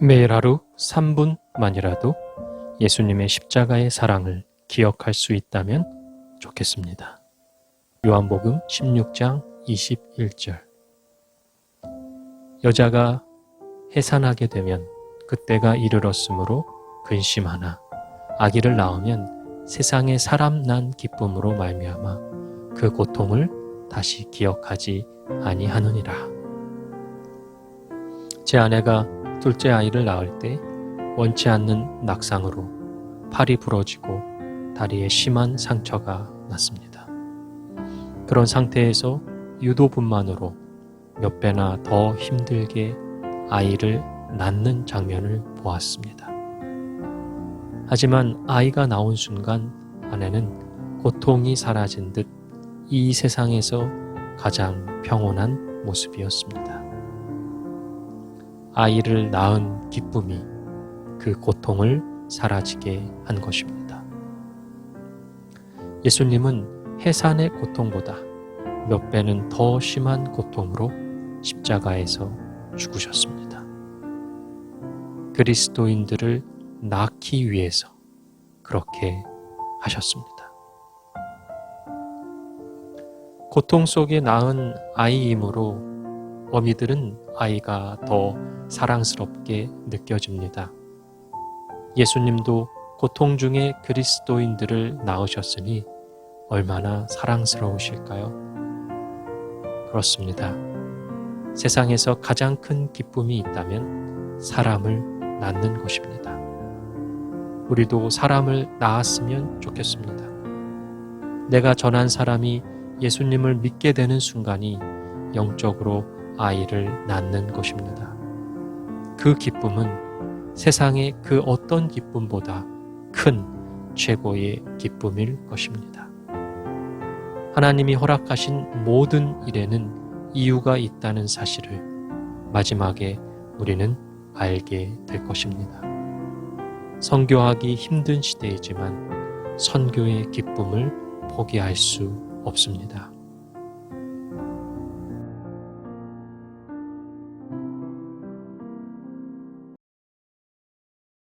매일 하루 3분만이라도 예수님의 십자가의 사랑을 기억할 수 있다면 좋겠습니다. 요한복음 16장 21절 여자가 해산하게 되면 그때가 이르렀으므로 근심하나 아기를 낳으면 세상에 사람 난 기쁨으로 말미암아 그 고통을 다시 기억하지 아니하느니라. 제 아내가 둘째 아이를 낳을 때 원치 않는 낙상으로 팔이 부러지고 다리에 심한 상처가 났습니다. 그런 상태에서 유도분만으로 몇 배나 더 힘들게 아이를 낳는 장면을 보았습니다. 하지만 아이가 나온 순간 아내는 고통이 사라진 듯 이 세상에서 가장 평온한 모습이었습니다. 아이를 낳은 기쁨이 그 고통을 사라지게 한 것입니다. 예수님은 해산의 고통보다 몇 배는 더 심한 고통으로 십자가에서 죽으셨습니다. 그리스도인들을 낳기 위해서 그렇게 하셨습니다. 고통 속에 낳은 아이이므로 어미들은 아이가 더 사랑스럽게 느껴집니다. 예수님도 고통 중에 그리스도인들을 낳으셨으니 얼마나 사랑스러우실까요? 그렇습니다. 세상에서 가장 큰 기쁨이 있다면 사람을 낳는 것입니다. 우리도 사람을 낳았으면 좋겠습니다. 내가 전한 사람이 예수님을 믿게 되는 순간이 영적으로 아이를 낳는 것입니다. 그 기쁨은 세상의 그 어떤 기쁨보다 큰 최고의 기쁨일 것입니다. 하나님이 허락하신 모든 일에는 이유가 있다는 사실을 마지막에 우리는 알게 될 것입니다. 선교하기 힘든 시대이지만 선교의 기쁨을 포기할 수 없습니다.